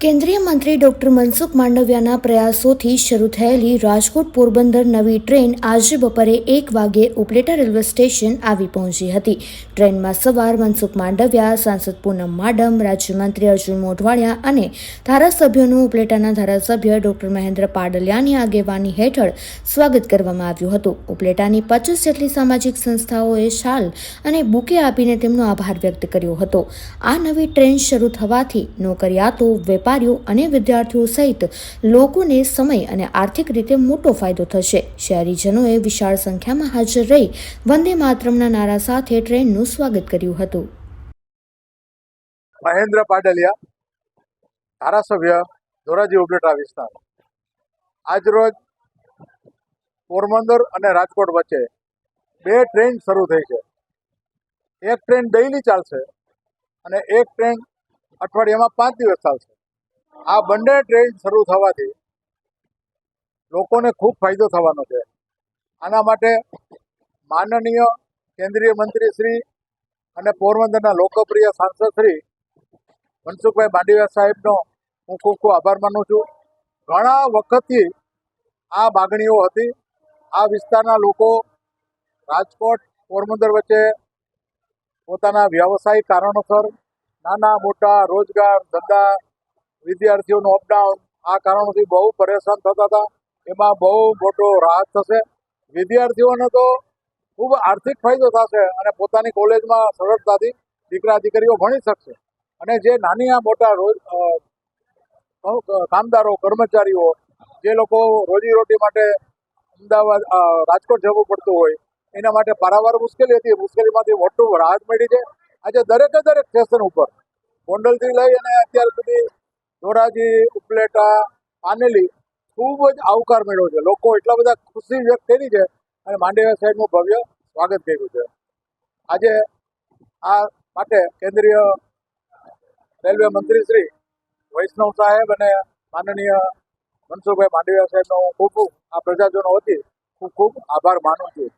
કેન્દ્રીય મંત્રી ડોક્ટર મનસુખ માંડવિયાના પ્રયાસોથી શરૂ થયેલી રાજકોટ પોરબંદર નવી ટ્રેન આજે બપોરે એક વાગે ઉપલેટા રેલવે સ્ટેશન આવી પહોંચી હતી. ટ્રેનમાં સવાર મનસુખ માંડવિયા, સાંસદ પૂનમ માડમ, રાજ્યમંત્રી અર્જુન મોઢવાડિયા અને ધારાસભ્યોનું ઉપલેટાના ધારાસભ્ય ડોક્ટર મહેન્દ્ર પાડલિયાની આગેવાની હેઠળ સ્વાગત કરવામાં આવ્યું હતું. ઉપલેટાની પચીસ જેટલી સામાજિક સંસ્થાઓએ શાલ અને બુકે આપીને તેમનો આભાર વ્યક્ત કર્યો હતો. આ નવી ટ્રેન શરૂ થવાથી નોકરિયાતો વેપારીઓ અને વિદ્યાર્થીઓ સહિત લોકોને સમય અને આર્થિક રીતે મોટો ફાયદો થશે. શહેરીજનોએ વિશાળ સંખ્યામાં હાજર રહી વંદે માતરમના નારા સાથે ટ્રેનનું સ્વાગત કર્યું હતું. મહેન્દ્ર પાડલિયા, ધારાસભ્ય, ધોરાજી ઉપલેટા વિસ્તાર. આજરોજ પોરબંદર અને રાજકોટ વચ્ચે બે ટ્રેન શરૂ થઈ છે. એક ટ્રેન ડેઇલી ચાલશે અને એક ટ્રેન અઠવાડિયામાં પાંચ દિવસ ચાલશે. આ બંને ટ્રેન શરૂ થવાથી લોકોને ખૂબ ફાયદો થવાનો છે. આના માટે માનનીય કેન્દ્રીય મંત્રી શ્રી અને પોરબંદરના લોકપ્રિય સાંસદ શ્રી મનસુખભાઈ માંડવિયા સાહેબનો હું ખૂબ ખૂબ આભાર માનું છું. ઘણા વખતથી આ માગણીઓ હતી. આ વિસ્તારના લોકો રાજકોટ, પોરબંદર વચ્ચે પોતાના વ્યવસાયિક કારણોસર નાના, મોટા રોજગાર, ધંધા વિદ્યાર્થીઓનું અપડાઉન આ કારણોથી બહુ પરેશાન થતા હતા. એમાં બહુ મોટો રાહત થશે. વિદ્યાર્થીઓને તો ખૂબ આર્થિક ફાયદો થશે અને પોતાની કોલેજમાં સરળતાથી દીકરા દીકરીઓ ભણી શકશે. અને જે નાની આ મોટા રોજ કામદારો, કર્મચારીઓ, જે લોકો રોજીરોટી માટે અમદાવાદ રાજકોટ જવું પડતું હોય, એના માટે પારાવાર મુશ્કેલી હતી. મુશ્કેલીમાંથી મોટું રાહત મળી છે. આજે દરેકે દરેક સ્ટેશન ઉપર, ગોંડલથી લઈ અને અત્યાર સુધી ધોરાજી ઉપલેટા પાનેલી ખૂબ જ આવકાર મળ્યો છે. લોકો એટલા બધા ખુશી વ્યક્ત કરી છે અને માંડવીયા સાહેબનું ભવ્ય સ્વાગત કર્યું છે. આજે આ માટે કેન્દ્રીય રેલવે મંત્રી શ્રી વૈષ્ણવ સાહેબ અને માનનીય મનસુખભાઈ માંડવીયા સાહેબનો ખૂબ ખૂબ આ પ્રજાજનો વતી ખૂબ ખૂબ આભાર માનું છું.